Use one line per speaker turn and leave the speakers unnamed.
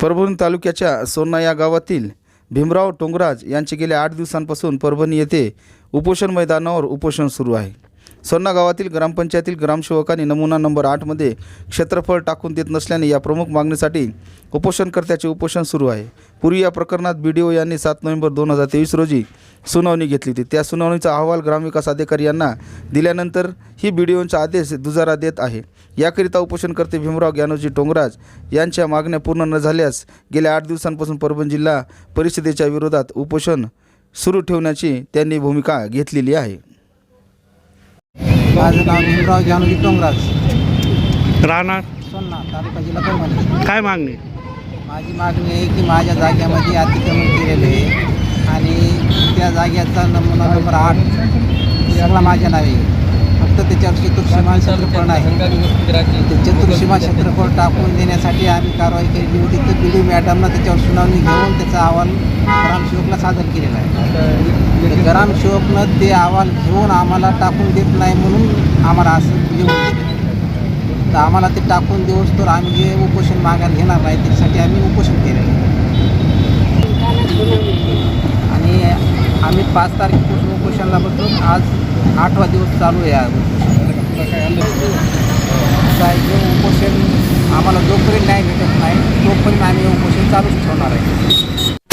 परभणी तालुक्याच्या सोन्ना या गावातील भीमराव टोंगराज यांचे गेल्या आठ दिवसांपासून परभणी येथे उपोषण मैदानावर उपोषण सुरू आहे. सोन्ना गावातील ग्रामपंचायतील ग्रामसेवकांनी नमुना नंबर आठमध्ये क्षेत्रफळ टाकून देत नसल्याने या प्रमुख मागणीसाठी उपोषणकर्त्याचे उपोषण सुरू आहे. पूर्वी या प्रकरणात बी डी ओ यांनी सात नोव्हेंबर दोन हजार तेवीस रोजी सुनावणी घेतली होती. त्या सुनावणीचा अहवाल ग्रामविकास अधिकारी यांना दिल्यानंतर ही बी डी ओंचा आदेश दुजारा देत आहे. याकरिता उपोषणकर्ते भीमराव ज्ञानोजी टोंगराज यांच्या मागण्या पूर्ण न झाल्यास गेल्या आठ दिवसांपासून परभणी जिल्हा परिषदेच्या विरोधात उपोषण सुरू ठेवण्याची त्यांनी भूमिका घेतलेली आहे.
माझं नाव भीमराव जानोजी टोंगराज
राहणार?
सोन्ना तालुका जिल्हा परभणी.
काय मागणी?
माझी मागणी आहे की माझ्या जाग्यामध्ये अतिक्रमण केलेलं आहे आणि त्या जाग्याचा नमुना नंबर आठ सगळा माझ्या नावे आहे. फक्त त्याच्यावर चतुर्सीमा क्षेत्रफळ नाही. ते चतुर्सीमा क्षेत्रफळ टाकून देण्यासाठी आम्ही कारवाई केली होती. तर बी डी मॅडमनं त्याच्यावर सुनावणी घेऊन त्याचा अहवाल ग्रामसेवकला सादर केलेला आहे. ग्रामसेवकनं ते अहवाल घेऊन आम्हाला टाकून देत नाही म्हणून आम्हाला असं लिहून तर आम्हाला ते टाकून देऊस तर आम्ही जे उपोषण मागायला घेणार नाही त्यासाठी आम्ही उपोषण केलेलं आणि आम्ही पाच तारखेपासून उपोषणाला बसलो. आज आठवा दिवस चालू आहे आज उपोषण आम्हाला जोपर्यंत न्याय भेटत नाही तोपर्यंत आम्ही उपोषण चालूच ठेवणार आहे.